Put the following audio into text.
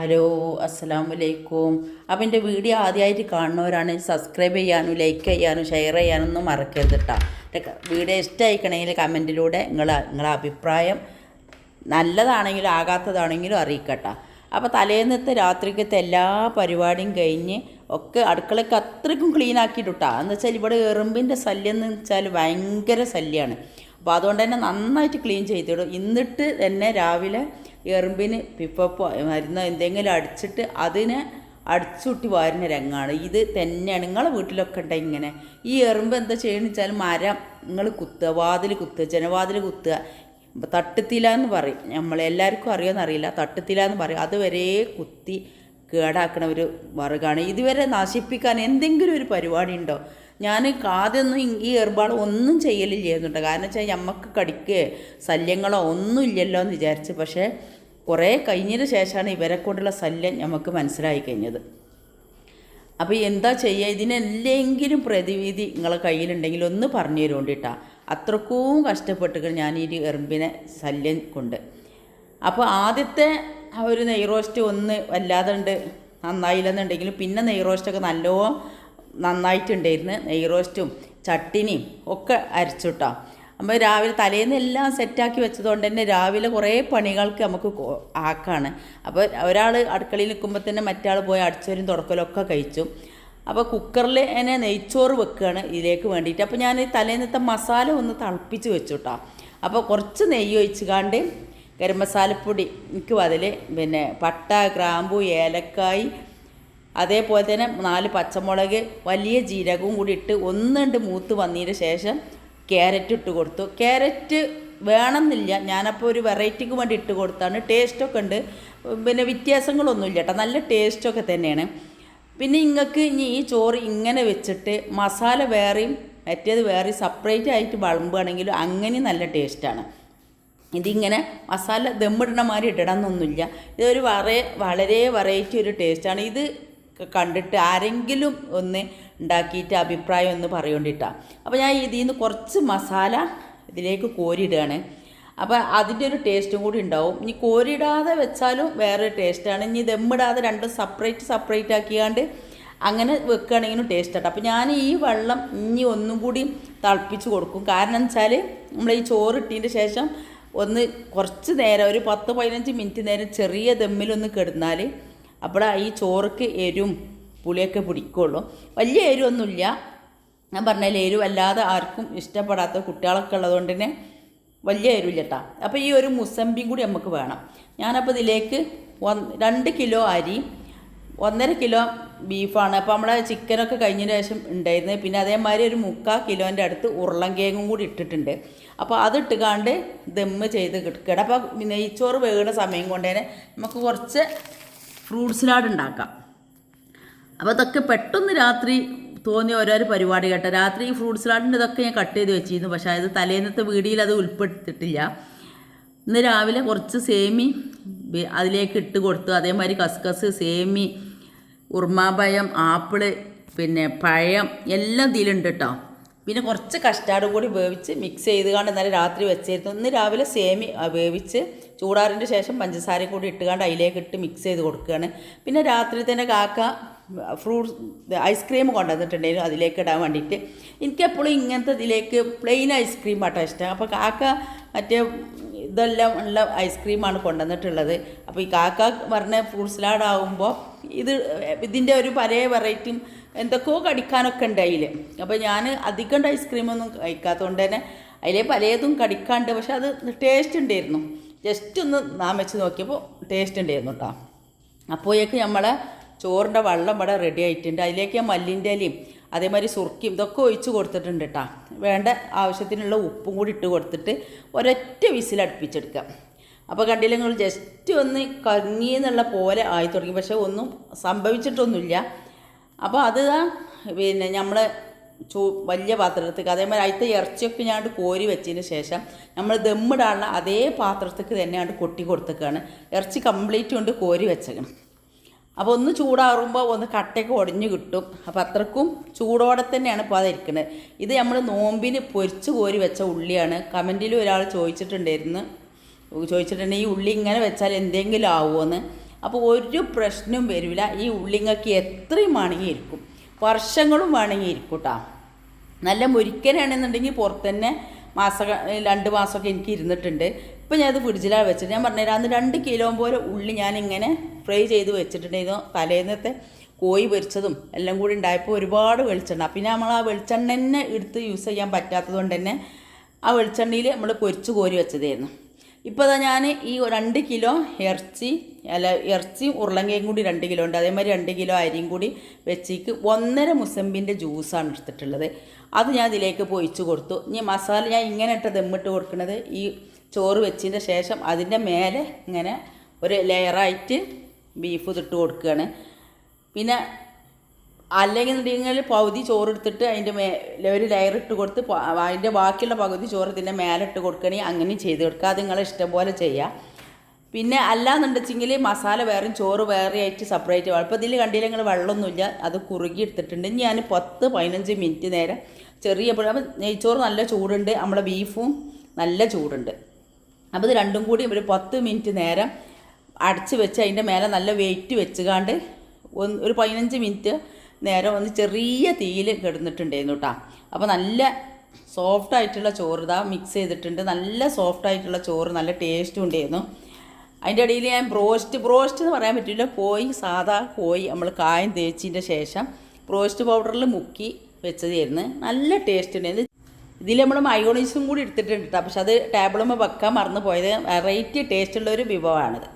Hello അസ്സാം വലൈക്കും അപ്പം എന്റെ വീഡിയോ ആദ്യമായിട്ട് കാണുന്നവരാണെങ്കിൽ സബ്സ്ക്രൈബ് ചെയ്യാനും ലൈക്ക് ചെയ്യാനും ഷെയർ ചെയ്യാനും ഒന്നും മറക്കരുത് കേട്ടോ വീഡിയോ ഇഷ്ടമായിക്കണമെങ്കിൽ കമന്റിലൂടെ നിങ്ങൾ നിങ്ങളെ അഭിപ്രായം നല്ലതാണെങ്കിലും ആകാത്തതാണെങ്കിലും അറിയിക്കട്ടോ. അപ്പോൾ തലേന്നത്തെ രാത്രിക്കത്തെ എല്ലാ പരിപാടിയും കഴിഞ്ഞ് ഒക്കെ അടുക്കളയ്ക്ക് അത്രയ്ക്കും ക്ലീൻ ആക്കിയിട്ടാ എന്ന് വെച്ചാൽ ഇവിടെ എറുമ്പിന്റെ ശല്യം എന്ന് വെച്ചാൽ ഭയങ്കര ശല്യമാണ് അപ്പോൾ അതുകൊണ്ട് തന്നെ നന്നായിട്ട് ക്ലീൻ ചെയ്തിടും എന്നിട്ട് തന്നെ രാവിലെ എറുമ്പിന് പിപ്പപ്പോ മരുന്നോ എന്തെങ്കിലും അടിച്ചിട്ട് അതിനെ അടിച്ചുട്ടി വാരുന്ന രംഗമാണ് ഇത് തന്നെയാണ്. നിങ്ങളെ വീട്ടിലൊക്കെ ഉണ്ടെങ്കിൽ ഇങ്ങനെ? ഈ എറുമ്പ് എന്താ ചെയ്യണമെന്ന് വെച്ചാൽ മരം നിങ്ങൾ കുത്തുക വാതിൽ കുത്തുക ജനവാതിൽ കുത്തുക. തട്ടുത്തില എന്ന് പറയും നമ്മളെല്ലാവർക്കും അറിയുമെന്നറിയില്ല തട്ടുത്തില എന്ന് പറയും. അതുവരെ കുത്തി കേടാക്കണ ഒരു വർഗമാണ് ഇതുവരെ നശിപ്പിക്കാൻ എന്തെങ്കിലും ഒരു പരിപാടി ഉണ്ടോ? ഞാൻ ആദ്യമൊന്നും ഈ ഏർപ്പാട് ഒന്നും ചെയ്യലില്ല ചെയ്യുന്നുണ്ട് കാരണം വെച്ചാൽ നമുക്ക് കടിക്ക് ശല്യങ്ങളോ ഒന്നും ഇല്ലല്ലോ എന്ന് വിചാരിച്ച്. പക്ഷേ കുറേ കഴിഞ്ഞതിന് ശേഷമാണ് ഇവരെ കൊണ്ടുള്ള ശല്യം നമുക്ക് മനസ്സിലായി കഴിഞ്ഞത്. അപ്പോൾ എന്താ ചെയ്യുക ഇതിനെല്ലെങ്കിലും പ്രതിവിധി നിങ്ങളെ കയ്യിലുണ്ടെങ്കിൽ ഒന്ന് പറഞ്ഞു തരുകൊണ്ടിട്ടാ അത്രക്കും കഷ്ടപ്പെട്ട് ഞാൻ ഈ എറുമ്പിനെ ശല്യം കൊണ്ട്. അപ്പോൾ ആദ്യത്തെ ഒരു നെയ്റോസ്റ്റ് ഒന്ന് വല്ലാതെ ഉണ്ട് നന്നായില്ലെന്നുണ്ടെങ്കിലും പിന്നെ നെയ്റോസ്റ്റൊക്കെ നല്ലോ നന്നായിട്ടുണ്ടായിരുന്നു. നെയ് റോസ്റ്റും ചട്ടിനിയും ഒക്കെ അരച്ചുട്ടോ. അപ്പോൾ രാവിലെ തലേന്ന് എല്ലാം സെറ്റാക്കി വെച്ചതുകൊണ്ട് തന്നെ രാവിലെ കുറേ പണികൾക്ക് നമുക്ക് ആക്കാണ്. അപ്പോൾ ഒരാൾ അടുക്കളയിൽ നിൽക്കുമ്പോൾ തന്നെ മറ്റാൾ പോയി അടിച്ചവരും തുടക്കലൊക്കെ കഴിച്ചു. അപ്പോൾ കുക്കറിൽ എന്നെ നെയ്ച്ചോറ് വെക്കുകയാണ് ഇതിലേക്ക് വേണ്ടിയിട്ട്. അപ്പോൾ ഞാൻ തലേന്നത്തെ മസാല ഒന്ന് തിളപ്പിച്ച് വെച്ചു കേട്ടോ അപ്പോൾ കുറച്ച് നെയ്യ് ഒഴിച്ചുകാണ്ട് ഗരം മസാലപ്പൊടി എനിക്ക് അതിൽ പിന്നെ പട്ട ഗ്രാമ്പു ഏലക്കായ് അതേപോലെ തന്നെ നാല് പച്ചമുളക് വലിയ ജീരകവും കൂടി ഇട്ട് ഒന്നുണ്ട് മൂത്ത് വന്നതിന് ശേഷം ക്യാരറ്റ് ഇട്ട് കൊടുത്തു. ക്യാരറ്റ് വേണമെന്നില്ല. ഞാനപ്പോൾ ഒരു വെറൈറ്റിക്ക് വേണ്ടി ഇട്ട് കൊടുത്താണ്. ടേസ്റ്റൊക്കെ ഉണ്ട്. പിന്നെ വ്യത്യാസങ്ങളൊന്നുമില്ല കേട്ടോ. നല്ല ടേസ്റ്റൊക്കെ തന്നെയാണ്. പിന്നെ നിങ്ങൾക്ക് ഇനി ഈ ചോറ് ഇങ്ങനെ വെച്ചിട്ട് മസാല വേറെയും മറ്റേത് വേറെയും സെപ്പറേറ്റ് ആയിട്ട് വിളമ്പുകയാണെങ്കിലും അങ്ങനെ നല്ല ടേസ്റ്റാണ് ഇതിങ്ങനെ മസാല ദമ്മിടണ മാതിരി ഇടണമെന്നൊന്നുമില്ല ഇതൊരു വറേ വളരെ വെറൈറ്റി ഒരു ടേസ്റ്റാണ് ഇത് കണ്ടിട്ട് ആരെങ്കിലും ഒന്ന് ഉണ്ടാക്കിയിട്ട് അഭിപ്രായം ഒന്ന് പറയേണ്ടിട്ടാണ് അപ്പോൾ ഞാൻ ഇതിൽ നിന്ന് കുറച്ച് മസാല ഇതിലേക്ക് കോരിയിടുകയാണ്. അപ്പോൾ അതിന്റെ ഒരു ടേസ്റ്റും കൂടി ഉണ്ടാവും. ഇനി കോരിയിടാതെ വെച്ചാലും വേറെ ടേസ്റ്റാണ്. ഇനി ദമ്മിടാതെ രണ്ടും സെപ്പറേറ്റ് സെപ്പറേറ്റ് ആക്കിയാണ്ട് അങ്ങനെ വെക്കുകയാണെങ്കിലും ടേസ്റ്റാണ് അപ്പോൾ ഞാൻ ഈ വെള്ളം ഇനി ഒന്നും കൂടി തിളപ്പിച്ച് കൊടുക്കും. കാരണം എന്ന് വെച്ചാൽ നമ്മൾ ഈ ചോറ് ഇട്ടതിന്റെ ശേഷം ഒന്ന് കുറച്ച് നേരം ഒരു പത്ത് പതിനഞ്ച് മിനിറ്റ് നേരം ചെറിയ ദമ്മിലൊന്ന് കിടന്നാൽ അപ്പോൾ ഈ ചോറുക്ക് എരും പുളിയൊക്കെ പിടിക്കുള്ളൂ. വലിയ എരിവൊന്നുമില്ല. ഞാൻ പറഞ്ഞാൽ എരു അല്ലാതെ ആർക്കും ഇഷ്ടപ്പെടാത്ത കുട്ടികളൊക്കെ ഉള്ളതുകൊണ്ട് തന്നെ വലിയ എരുവില്ല കേട്ടോ അപ്പോൾ ഈ ഒരു മുസമ്പിയും കൂടി നമുക്ക് വേണം. ഞാനപ്പോൾ ഇതിലേക്ക് രണ്ട് കിലോ അരി ഒന്നര കിലോ ബീഫാണ്. അപ്പോൾ നമ്മളെ ചിക്കനൊക്കെ കഴിഞ്ഞ ശേഷം ഉണ്ടായിരുന്നത്. പിന്നെ അതേമാതിരി ഒരു മുക്കാൽ കിലോന്റെ അടുത്ത് ഉരുളൻ കേങ്ങും കൂടി ഇട്ടിട്ടുണ്ട്. അപ്പോൾ അത് ഇട്ടുകാണ്ട് ദമ്മ് ചെയ്ത് കിടക്കുക അപ്പോൾ നെയ്ച്ചോറ് വേകുന്ന സമയം കൊണ്ട് തന്നെ നമുക്ക് കുറച്ച് ഫ്രൂട്ട് സലാഡ് ഉണ്ടാക്കാം. അപ്പോൾ അതൊക്കെ പെട്ടെന്ന് രാത്രി തോന്നിയ ഓരോരോ പരിപാടി കേട്ടോ. രാത്രി ഈ ഫ്രൂട്ട് സലാഡിന്റെ ഇതൊക്കെ ഞാൻ കട്ട് ചെയ്ത് വെച്ചിരുന്നു. പക്ഷേ അത് തലേന്നത്തെ വീടിയിൽ അത് ഉൾപ്പെടുത്തിയിട്ടില്ല. ഇന്ന് രാവിലെ കുറച്ച് സേമി അതിലേക്ക് ഇട്ട് കൊടുത്തു. അതേമാതിരി കസ്കസ് സേമി ഉർമാപയം ആപ്പിൾ പിന്നെ പഴം എല്ലാം ഇതിലുണ്ട് കേട്ടോ. പിന്നെ കുറച്ച് കസ്റ്റാർഡ് കൂടി വേവിച്ച് മിക്സ് ചെയ്ത് കൊണ്ട് ഇന്നലെ രാത്രി വെച്ചിരുന്നു. ഇന്ന് രാവിലെ സേമി വേവിച്ച് ചൂടാറിന്റെ ശേഷം പഞ്ചസാര കൂടി ഇട്ടുകൊണ്ട് അതിലേക്ക് ഇട്ട് മിക്സ് ചെയ്ത് കൊടുക്കുകയാണ്. പിന്നെ രാത്രി തന്നെ കാക്ക ഫ്രൂട്ട്സ് ഐസ്ക്രീം കൊണ്ടുവന്നിട്ടുണ്ടായിരുന്നു. അതിലേക്ക് ഇടാൻ വേണ്ടിയിട്ട്. എനിക്കെപ്പോഴും ഇങ്ങനത്തെ ഇതിലേക്ക് പ്ലെയിൻ ഐസ്ക്രീം ആട്ടോ ഇഷ്ടം. അപ്പോൾ കാക്ക മറ്റേ ഇതെല്ലാം ഉള്ള ഐസ്ക്രീമാണ് കൊണ്ടുവന്നിട്ടുള്ളത്. അപ്പോൾ ഈ കാക്ക പറഞ്ഞ ഫ്രൂട്ട് സലാഡ് ആകുമ്പോൾ ഇത് ഇതിന്റെ ഒരു പല വെറൈറ്റിയും എന്തൊക്കെയോ കടിക്കാനൊക്കെ ഉണ്ട് അതിൽ അപ്പോൾ ഞാൻ അധികം ഐസ്ക്രീമൊന്നും കഴിക്കാത്തതുകൊണ്ട് തന്നെ അതിലെ പലതും കടിക്കാണ്ട് പക്ഷെ അത് ടേസ്റ്റ് ഉണ്ടായിരുന്നു. ജസ്റ്റ് ഒന്ന് നാം വെച്ച് നോക്കിയപ്പോൾ ടേസ്റ്റ് ഉണ്ടായിരുന്നു കേട്ടോ അപ്പോഴേക്ക് നമ്മളെ ചോറിന്റെ വെള്ളം ഇവിടെ റെഡി ആയിട്ടുണ്ട്. അതിലേക്ക് ഞാൻ മല്ലിന്റെ ഇലയും അതേമാതിരി സുർക്കിയും ഇതൊക്കെ ഒഴിച്ച് കൊടുത്തിട്ടുണ്ട് കേട്ടോ വേണ്ട ആവശ്യത്തിനുള്ള ഉപ്പും കൂടി ഇട്ട് കൊടുത്തിട്ട് ഒരൊറ്റ വിസിൽ അടുപ്പിച്ചെടുക്കാം അപ്പോൾ കണ്ടില്ല നിങ്ങൾ ജസ്റ്റ് ഒന്ന് കങ്ങി എന്നുള്ള പോലെ ആയി തുടങ്ങി. പക്ഷേ ഒന്നും സംഭവിച്ചിട്ടൊന്നുമില്ല. അപ്പോൾ അത് പിന്നെ നമ്മൾ ചൂ വലിയ പാത്രത്തേക്ക് അതേമാതിരി അതിലത്തെ ഇറച്ചിയൊക്കെ ഞാൻ കോരി വെച്ചതിന് ശേഷം നമ്മൾ ദമ്മിടാനുള്ള അതേ പാത്രത്തേക്ക് തന്നെ അങ്ങോട്ട് കൊട്ടി കൊടുത്തേക്കാണ്. ഇറച്ചി കംപ്ലീറ്റ് കൊണ്ട് കോരി വെച്ചേക്കണം. അപ്പോൾ ഒന്ന് ചൂടാറുമ്പോൾ ഒന്ന് കട്ടയൊക്കെ ഒടിഞ്ഞു കിട്ടും. അപ്പോൾ അത്രക്കും ചൂടോടെ തന്നെയാണ് ഇപ്പോൾ അതിരിക്കുന്നത് ഇത് നമ്മൾ നോമ്പിന് പൊരിച്ച് കോരി വെച്ച ഉള്ളിയാണ്. കമന്റിൽ ഒരാൾ ചോദിച്ചിട്ടുണ്ടായിരുന്നു. ചോദിച്ചിട്ടുണ്ടെങ്കിൽ ഈ ഉള്ളി ഇങ്ങനെ വെച്ചാൽ എന്തെങ്കിലും ആവുമോയെന്ന് അപ്പോൾ ഒരു പ്രശ്നവും വരില്ല ഈ ഉള്ളിങ്ങക്ക് എത്രയും വേണമെങ്കിൽ ഇരിക്കും വർഷങ്ങളും വേണമെങ്കിൽ ഇരിക്കും നല്ല മുരിക്കനാണെന്നുണ്ടെങ്കിൽ പുറത്ത് തന്നെ മാസം രണ്ട് മാസമൊക്കെ എനിക്ക് ഇരുന്നിട്ടുണ്ട്. ഇപ്പം ഞാനത് ഫ്രിഡ്ജിലാണ് വെച്ചിട്ട് ഞാൻ പറഞ്ഞുതരാം. അന്ന് രണ്ട് കിലോ പോലെ ഉള്ളി ഞാനിങ്ങനെ ഫ്രൈ ചെയ്ത് വെച്ചിട്ടുണ്ടായിരുന്നു. തലേന്നത്തെ കോഴി പൊരിച്ചതും എല്ലാം കൂടി ഉണ്ടായപ്പോൾ ഒരുപാട് വെളിച്ചെണ്ണ. പിന്നെ നമ്മൾ ആ വെളിച്ചെണ്ണ തന്നെ എടുത്ത് യൂസ് ചെയ്യാൻ പറ്റാത്തത് കൊണ്ട് തന്നെ ആ വെളിച്ചെണ്ണയിൽ നമ്മൾ പൊരിച്ച് കോരി വെച്ചതായിരുന്നു. ഇപ്പോൾ അതാ ഞാൻ ഈ രണ്ട് കിലോ ഇറച്ചി അല്ല ഇറച്ചിയും ഉരുളങ്കയും കൂടി രണ്ട് കിലോ ഉണ്ട്. അതേമാതിരി രണ്ട് കിലോ അരിയും കൂടി വെച്ചേക്ക് ഒന്നര മുസമ്പിന്റെ ജ്യൂസാണ് എടുത്തിട്ടുള്ളത്. അത് ഞാൻ ഇതിലേക്ക് പൊയിച്ച് കൊടുത്തു. ഇനി മസാല ഞാൻ ഇങ്ങനെ ഇട്ട് ദമ്മിട്ട് കൊടുക്കുന്നത് ഈ ചോറ് വെച്ചതിന്റെ ശേഷം അതിന്റെ മേലെ ഇങ്ങനെ ഒരു ലെയറായിട്ട് ബീഫ് ഇതിട്ട് കൊടുക്കുകയാണ് പിന്നെ അല്ലെങ്കിൽ എന്നുണ്ടെങ്കിൽ പകുതി ചോറ് എടുത്തിട്ട് അതിന്റെ മേലെ ഒരു ലെയർ ഇട്ട് കൊടുത്ത് അതിന്റെ ബാക്കിയുള്ള പകുതി ചോറ് ഇതിന്റെ മേലെ ഇട്ട് കൊടുക്കണേ അങ്ങനെ ചെയ്ത് കൊടുക്കുക. അത് നിങ്ങളെ ഇഷ്ടം പോലെ ചെയ്യാം പിന്നെ അല്ലാന്നുണ്ടെച്ചെങ്കിൽ മസാല വേറെയും ചോറ് വേറെ ആയിട്ട് സെപ്പറേറ്റ് അപ്പോൾ ഇതിൽ കണ്ടില്ല നിങ്ങൾ വെള്ളമൊന്നുമില്ല. അത് കുറുകി എടുത്തിട്ടുണ്ട്. ഞാൻ പത്ത് പതിനഞ്ച് മിനിറ്റ് നേരം ചെറിയ അപ്പോൾ അപ്പം നെയ്ച്ചോറ് നല്ല ചൂടുണ്ട്. നമ്മളെ ബീഫും നല്ല ചൂടുണ്ട്. അപ്പോൾ ഇത് രണ്ടും കൂടി ഒരു പത്ത് മിനിറ്റ് നേരം അടച്ച് വെച്ച് അതിന്റെ മേലെ നല്ല വെയിറ്റ് വെച്ചുകാണ്ട് ഒരു പതിനഞ്ച് മിനിറ്റ് നേരം ഒന്ന് ചെറിയ തീയിൽ കിടന്നിട്ടുണ്ടായിരുന്നു കേട്ടോ അപ്പോൾ നല്ല സോഫ്റ്റ് ആയിട്ടുള്ള ചോറ് ഇതാ മിക്സ് ചെയ്തിട്ടുണ്ട്. നല്ല സോഫ്റ്റ് ആയിട്ടുള്ള ചോറ് നല്ല ടേസ്റ്റും ഉണ്ടായിരുന്നു. അതിന്റെ ഇടയിൽ ഞാൻ ബ്രോസ്റ്റ് ബ്രോസ്റ്റ് എന്ന് പറയാൻ പറ്റില്ല. കോയി സാധാ കോയി നമ്മൾ കായം തേച്ചതിന്റെ ശേഷം ബ്രോസ്റ്റ് പൗഡറിൽ മുക്കി വെച്ചതായിരുന്നു. നല്ല ടേസ്റ്റ് ഉണ്ടായിരുന്നു. ഇതിൽ നമ്മൾ മയോണൈസും കൂടി എടുത്തിട്ടുണ്ട് കേട്ടോ പക്ഷെ അത് ടേബിളുമ്പോൾ വെക്കാൻ മറന്നു പോയത് വെറൈറ്റി ടേസ്റ്റുള്ള ഒരു വിഭവമാണിത്.